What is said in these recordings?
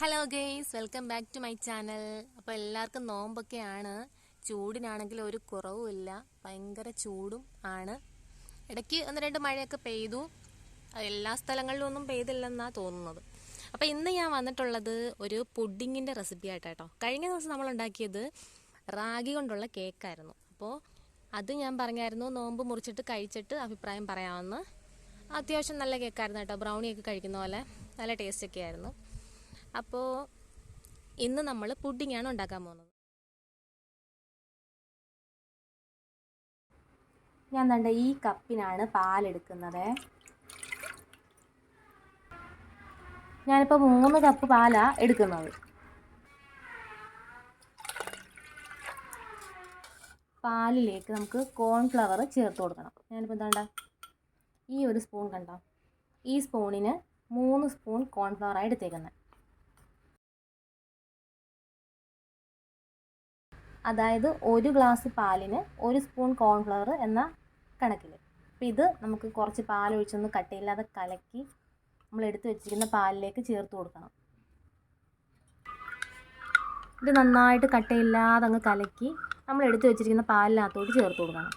Hello guys welcome back to my channel അപ്പോൾ എല്ലാവർക്കും നോമ്പൊക്കെയാണ്. ചൂടിനാണെങ്കിൽ ഒരു കുറവുമില്ല ഭയങ്കര ചൂടും ആണ്. ഇടയ്ക്ക് ഒന്ന് രണ്ട് മഴയൊക്കെ പെയ്തു. എല്ലാ സ്ഥലങ്ങളിലും ഒന്നും പെയ്തില്ലെന്നാണ് തോന്നുന്നത്. അപ്പോൾ ഇന്ന് ഞാൻ വന്നിട്ടുള്ളത് ഒരു പുഡിങ്ങിന്റെ റെസിപ്പി ആയിട്ടാട്ടോ. കഴിഞ്ഞ ദിവസം നമ്മൾ ഉണ്ടാക്കിയത് റാഗി കൊണ്ടുള്ള കേക്കായിരുന്നു. അപ്പോൾ അത് ഞാൻ പറഞ്ഞായിരുന്നു നോമ്പ് മുറിച്ചിട്ട് കഴിച്ചിട്ട് അഭിപ്രായം പറയാമെന്ന്. അത്യാവശ്യം നല്ല കേക്കായിരുന്നു കേട്ടോ. ബ്രൗണിയൊക്കെ കഴിക്കുന്ന പോലെ. നല്ല ടേസ്റ്റൊക്കെ ആയിരുന്നു. അപ്പോൾ ഇന്ന് നമ്മൾ പുഡിങ്ങാണ് ഉണ്ടാക്കാൻ പോകുന്നത്. ഞാൻ കണ്ട ഈ കപ്പിനാണ് പാലെടുക്കുന്നത്. ഞാനിപ്പോൾ മൂന്ന് കപ്പ് പാലാണ് എടുക്കുന്നത്. പാലിലേക്ക് നമുക്ക് കോൺഫ്ലവർ ചേർത്ത് കൊടുക്കണം. ഞാനിപ്പോൾ എന്താണ്ട ഈ ഒരു സ്പൂൺ കണ്ടോ? ഈ സ്പൂണിന് മൂന്ന് സ്പൂൺ കോൺഫ്ലവറാണ് എടുത്തേക്കുന്നത് അതായത് ഒരു ഗ്ലാസ് പാലിന് ഒരു സ്പൂൺ കോൺഫ്ലവർ എന്ന കണക്കിൽ അപ്പോൾ ഇത് നമുക്ക് കുറച്ച് പാൽ പാലൊഴിച്ചൊന്ന് കട്ടയില്ലാതെ കലക്കി നമ്മൾ എടുത്ത് വെച്ചിരിക്കുന്ന പാലിലേക്ക് ചേർത്ത് കൊടുക്കണം. ഇത് നന്നായിട്ട് കട്ടയില്ലാതെ അങ്ങ് കലക്കി നമ്മൾ എടുത്ത് വെച്ചിരിക്കുന്ന പാലിനകത്തോട്ട് ചേർത്ത് കൊടുക്കണം.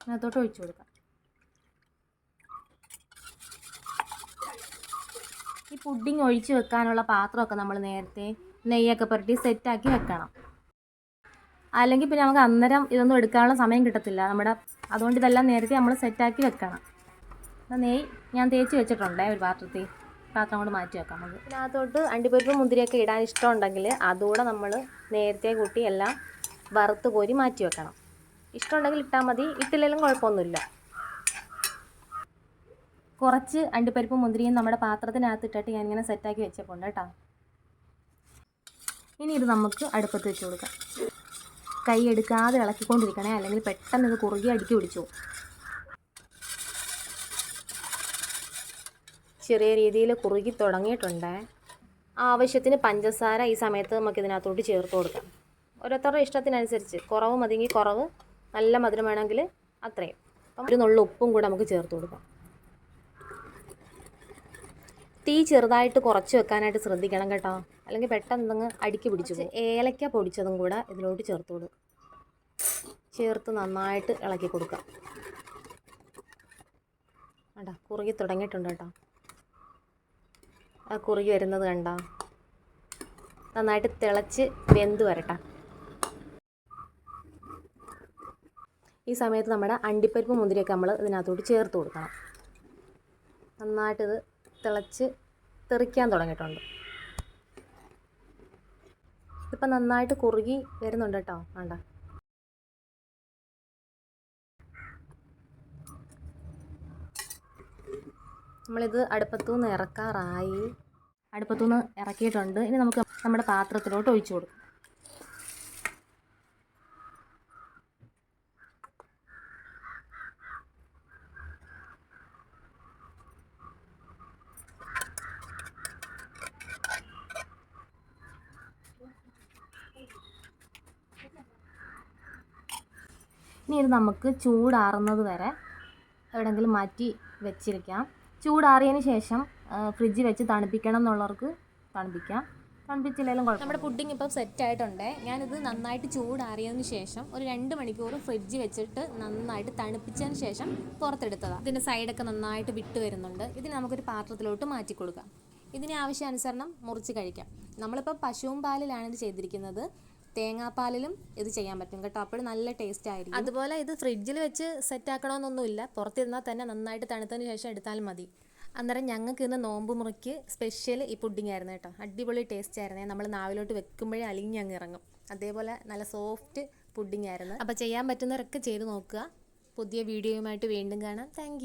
അതിനകത്തോട്ട് ഒഴിച്ചു കൊടുക്കാം. പുഡിങ് ഒഴിച്ച് വെക്കാനുള്ള പാത്രമൊക്കെ നമ്മൾ നേരത്തെ നെയ്യൊക്കെ പുരട്ടി സെറ്റാക്കി വെക്കണം. അല്ലെങ്കിൽ പിന്നെ നമുക്ക് അന്നേരം ഇതൊന്നും എടുക്കാനുള്ള സമയം കിട്ടത്തില്ല. നമ്മുടെ അതുകൊണ്ട് ഇതെല്ലാം നേരത്തെ നമ്മൾ സെറ്റാക്കി വെക്കണം. അപ്പോൾ നെയ്യ് ഞാൻ തേച്ച് വെച്ചിട്ടുണ്ടേ ഒരു പാത്രത്തിൽ. പാത്രം കൊണ്ട് മാറ്റി വെക്കാം നമുക്ക്. ഇതിനകത്തോട്ട് അണ്ടിപ്പരിപ്പ് മുന്തിരിയൊക്കെ ഇടാൻ ഇഷ്ടമുണ്ടെങ്കിൽ അതുകൂടെ നമ്മൾ നേരത്തെ കൂട്ടി എല്ലാം വറുത്ത് കോരി മാറ്റി വെക്കണം. ഇഷ്ടമുണ്ടെങ്കിൽ ഇട്ടാൽ മതി. ഇട്ടില്ലെങ്കിലും കുഴപ്പമൊന്നുമില്ല. കുറച്ച് അണ്ടിപ്പരിപ്പ് മുന്തിരിയും നമ്മുടെ പാത്രത്തിനകത്ത് ഇട്ടിട്ട് ഞാനിങ്ങനെ സെറ്റാക്കി വെച്ചപ്പോണ്ട് കേട്ടോ. ഇനി ഇത് നമുക്ക് അടുപ്പത്ത് വെച്ച് കൊടുക്കാം. കൈ എടുക്കാതെ ഇളക്കിക്കൊണ്ടിരിക്കണേ അല്ലെങ്കിൽ പെട്ടെന്ന് ഇത് കുറുകി അടുക്കി പിടിച്ചു ചെറിയ രീതിയിൽ കുറുകി തുടങ്ങിയിട്ടുണ്ട്. ആവശ്യത്തിന് പഞ്ചസാര ഈ സമയത്ത് നമുക്ക് ഇതിനകത്തോട്ട് ചേർത്ത് കൊടുക്കാം. ഓരോരുത്തരുടെ ഇഷ്ടത്തിനനുസരിച്ച്. കുറവ് മതിയെങ്കിൽ കുറവ് നല്ല മധുരം വേണമെങ്കിൽ അത്രയും. അപ്പം ഒരു നുള്ള ഉപ്പും കൂടെ നമുക്ക് ചേർത്ത് കൊടുക്കാം. തീ ചെറുതായിട്ട് കുറച്ച് വെക്കാനായിട്ട് ശ്രദ്ധിക്കണം കേട്ടോ. അല്ലെങ്കിൽ പെട്ടെന്ന് അടുക്കി പിടിച്ചു പോകും. ഏലക്ക പൊടിച്ചതും കൂടെ ഇതിലോട്ട് ചേർത്ത് കൊടുക്കും ചേർത്ത് നന്നായിട്ട് ഇളക്കി കൊടുക്കാം. കണ്ടോ? കുറുകി തുടങ്ങിയിട്ടുണ്ട് കേട്ടോ. ആ കുറുകി വരുന്നത് കണ്ട? നന്നായിട്ട് തിളച്ച് വെന്ത് വരട്ടെ. ഈ സമയത്ത് നമ്മുടെ അണ്ടിപ്പരിപ്പ് മുന്തിരിയൊക്കെ നമ്മൾ ഇതിനകത്തോട്ട് ചേർത്ത് കൊടുക്കണം. നന്നായിട്ടിത് തിളച്ച് തെറിക്കാൻ തുടങ്ങിയിട്ടുണ്ട്. ഇപ്പം നന്നായിട്ട് കുറുകി വരുന്നുണ്ട് കേട്ടോ. വേണ്ട. നമ്മളിത് അടുപ്പത്തുനിന്ന് ഇറക്കാറായി. അടുപ്പത്തുനിന്ന് ഇറക്കിയിട്ടുണ്ട്. ഇനി നമുക്ക് നമ്മുടെ പാത്രത്തിലോട്ട് ഒഴിച്ചു കൊടുക്കാം. ഇനി ഇത് നമുക്ക് ചൂടാറുന്നത് വരെ എവിടെയെങ്കിലും മാറ്റി വെച്ചിരിക്കാം. ചൂടാറിയതിന് ശേഷം ഫ്രിഡ്ജ് വെച്ച് തണുപ്പിക്കണം എന്നുള്ളവർക്ക് തണുപ്പിക്കാം. തണുപ്പിച്ചില്ലെങ്കിലും കുഴപ്പം നമ്മുടെ പുഡിംഗ് ഇപ്പം സെറ്റ് ആയിട്ടുണ്ട്. ഞാനിത് നന്നായിട്ട് ചൂടാറിയതിന് ശേഷം ഒരു രണ്ട് മണിക്കൂർ ഫ്രിഡ്ജ് വെച്ചിട്ട് നന്നായിട്ട് തണുപ്പിച്ചതിന് ശേഷം പുറത്തെടുത്തതാണ് ഇതിന്റെ സൈഡൊക്കെ നന്നായിട്ട് വിട്ട് വരുന്നുണ്ട്. ഇതിന് നമുക്കൊരു പാത്രത്തിലോട്ട് മാറ്റി കൊടുക്കാം. ഇതിന് ആവശ്യാനുസരണം മുറിച്ച് കഴിക്കാം. നമ്മളിപ്പോൾ പശുവും പാലിലാണ് ഇത് ചെയ്തിരിക്കുന്നത്. തേങ്ങാപ്പാലിലും ഇത് ചെയ്യാൻ പറ്റും കേട്ടോ. അപ്പോൾ നല്ല ടേസ്റ്റ് ആയിരിക്കും. അതുപോലെ ഇത് ഫ്രിഡ്ജിൽ വെച്ച് സെറ്റ് ആക്കണമെന്നൊന്നുമില്ല. പുറത്തിരുന്നാൽ തന്നെ നന്നായിട്ട് തണുത്തതിന് ശേഷം എടുത്താൽ മതി. അന്നേരം ഞങ്ങൾക്ക് ഇന്ന് നോമ്പ് മുറിക്ക് സ്പെഷ്യൽ ഈ പുഡിംഗ് ആയിരുന്നു കേട്ടോ. അടിപൊളി ടേസ്റ്റ് ആയിരുന്നേ. നമ്മൾ നാവിലോട്ട് വെക്കുമ്പോഴേ അലിഞ്ഞ് അങ്ങ് ഇറങ്ങും. അതേപോലെ നല്ല സോഫ്റ്റ് പുഡിംഗ് ആയിരുന്നു. അപ്പോൾ ചെയ്യാൻ പറ്റുന്നവരൊക്കെ ചെയ്ത് നോക്കുക. പുതിയ വീഡിയോയുമായിട്ട് വീണ്ടും കാണാം. താങ്ക്